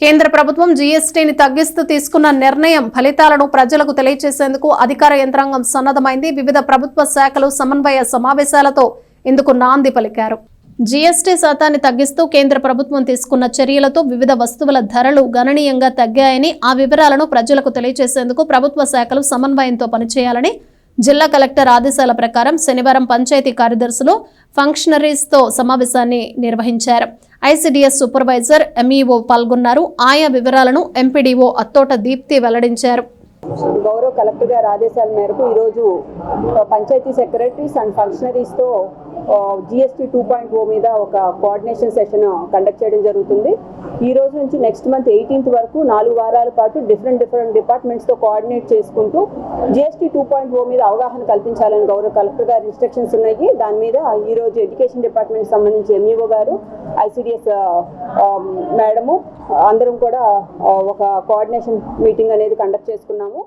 కేంద్ర ప్రభుత్వం జీఎస్టీని తగ్గిస్తూ తీసుకున్న నిర్ణయం ఫలితాలను ప్రజలకు తెలియజేసేందుకు అధికార యంత్రాంగం సన్నద్ధమైంది. వివిధ ప్రభుత్వ శాఖలు సమన్వయ సమావేశాలతో ఇందుకు నాంది పలికారు. జీఎస్టీ శాతాన్ని తగ్గిస్తూ కేంద్ర ప్రభుత్వం తీసుకున్న చర్యలతో వివిధ వస్తువుల ధరలు గణనీయంగా తగ్గాయని ఆ వివరాలను ప్రజలకు తెలియజేసేందుకు ప్రభుత్వ శాఖలు సమన్వయంతో పనిచేయాలని జిల్లా కలెక్టర్ ఆదేశాల ప్రకారం శనివారం పంచాయతీ కార్యదర్శులు ఫంక్షనరీస్తో సమావేశాన్ని నిర్వహించారు. ఐసిడిఎస్ సూపర్వైజర్ ఎంఈఓ పాల్గొన్నారు. ఆయా వివరాలను ఎంపీడీఓ అత్తోట దీప్తి వెల్లడించారు. గౌరవ కలెక్టర్ గారి ఆదేశాల మేరకు ఈరోజు పంచాయతీ సెక్రటరీస్ అండ్ ఫంక్షనరీస్తో జిఎస్టీ టూ పాయింట్ ఓ మీద ఒక కోఆర్డినేషన్ సెషన్ కండక్ట్ చేయడం జరుగుతుంది. ఈ రోజు నుంచి నెక్స్ట్ మంత్ ఎయిటీన్త్ వరకు నాలుగు వారాల పాటు డిఫరెంట్ డిఫరెంట్ డిపార్ట్మెంట్స్తో కోఆర్డినేట్ చేసుకుంటూ జిఎస్టీ టూ పాయింట్ ఓ మీద అవగాహన కల్పించాలని గౌరవ కలెక్టర్ గారి ఇన్స్ట్రక్షన్స్ ఉన్నాయి. దాని మీద ఈ రోజు ఎడ్యుకేషన్ డిపార్ట్మెంట్ సంబంధించి ఎంఈఓ గారు ఐసిడిఎస్ మేడము. అందరం కూడా ఒక కోఆర్డినేషన్ మీటింగ్ అనేది కండక్ట్ చేసుకున్నాము.